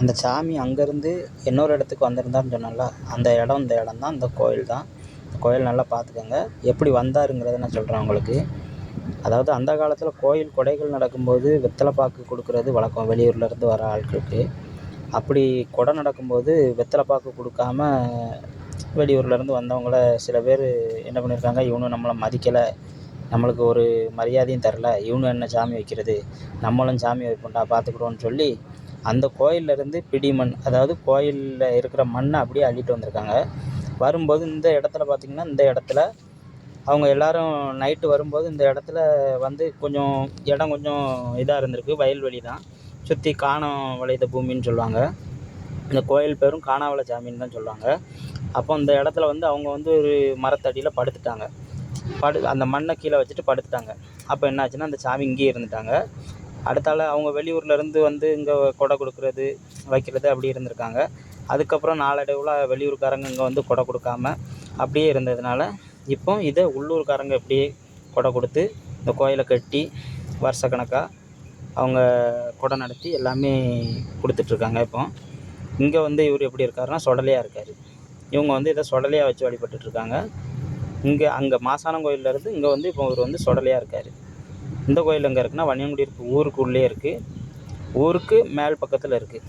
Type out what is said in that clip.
அந்த சாமி அங்கேருந்து இன்னொரு இடத்துக்கு வந்திருந்தாருன்னு சொன்னேன்ல அந்த இடம் இந்த இடம் தான் இந்த கோயில் தான் இந்த கோயில் நல்லா பார்த்துக்கோங்க எப்படி வந்தாருங்கிறத நான் சொல்கிறேன் உங்களுக்கு. அதாவது அந்த காலத்தில் கோயில் கொடைகள் நடக்கும்போது வெத்தலை பாக்கு கொடுக்குறது வழக்கம். வெளியூர்லேருந்து வர ஆட்களுக்கு. அப்படி கொடை நடக்கும்போது வெத்தலை பாக்கு கொடுக்காம வெளியூர்லேருந்து வந்தவங்கள சில பேர் என்ன பண்ணியிருக்காங்க இவனும் நம்மளை மதிக்கலை நம்மளுக்கு ஒரு மரியாதையும் தரல இவனும் என்ன சாமி வைக்கிறது நம்மளும் சாமி வைப்போம்டா பார்த்துக்கிடுவோன்னு சொல்லி அந்த கோயில்லேருந்து பிடி மண் அதாவது கோயிலில் இருக்கிற மண்ணை அப்படியே அள்ளிட்டு வந்திருக்காங்க. வரும்போது இந்த இடத்துல பார்த்திங்கன்னா இந்த இடத்துல அவங்க எல்லோரும் நைட்டு வரும்போது இந்த இடத்துல வந்து கொஞ்சம் இடம் கொஞ்சம் இதாக இருந்திருக்கு. வயல்வெளி தான். சுற்றி காணம் வளைத பூமின்னு சொல்லுவாங்க. இந்த கோயில் பேரும் காணாவள சாமின்னு தான் சொல்லுவாங்க. அப்போ இந்த இடத்துல வந்து அவங்க வந்து ஒரு மரத்தடியில் படுத்துட்டாங்க. படு அந்த மண்ணை கீழே வச்சுட்டு படுத்துட்டாங்க. அப்போ என்னாச்சுன்னா அந்த சாமி இங்கேயே இருந்துட்டாங்க. அடுத்தால அவங்க வெளியூர்லேருந்து வந்து இங்கே கொடை கொடுக்குறது வைக்கிறது அப்படி இருந்திருக்காங்க. அதுக்கப்புறம் நாளடைவில் வெளியூர்காரங்க இங்கே வந்து கொடை கொடுக்காம அப்படியே இருந்ததுனால இப்போ இதை உள்ளூர்காரங்க இப்படியே கொடை கொடுத்து இந்த கோயிலை கட்டி வருஷக்கணக்காக அவங்க கொடை நடத்தி எல்லாமே கொடுத்துட்ருக்காங்க இப்போ. இங்கே வந்து இவர் எப்படி இருக்காருன்னா சொடலையாக இருக்கார். இவங்க வந்து இதை சொடலையாக வச்சு வழிபட்டுருக்காங்க இங்கே அங்கே மாசானம் கோயிலேருந்து இங்கே வந்து இப்போ இவர் வந்து சொடலையாக இருக்கார். இந்த கோயில் எங்கே இருக்குன்னா வன்னியங்குடி இருக்கு. ஊருக்குள்ளே இருக்குது ஊருக்கு மேல் பக்கத்தில் இருக்குது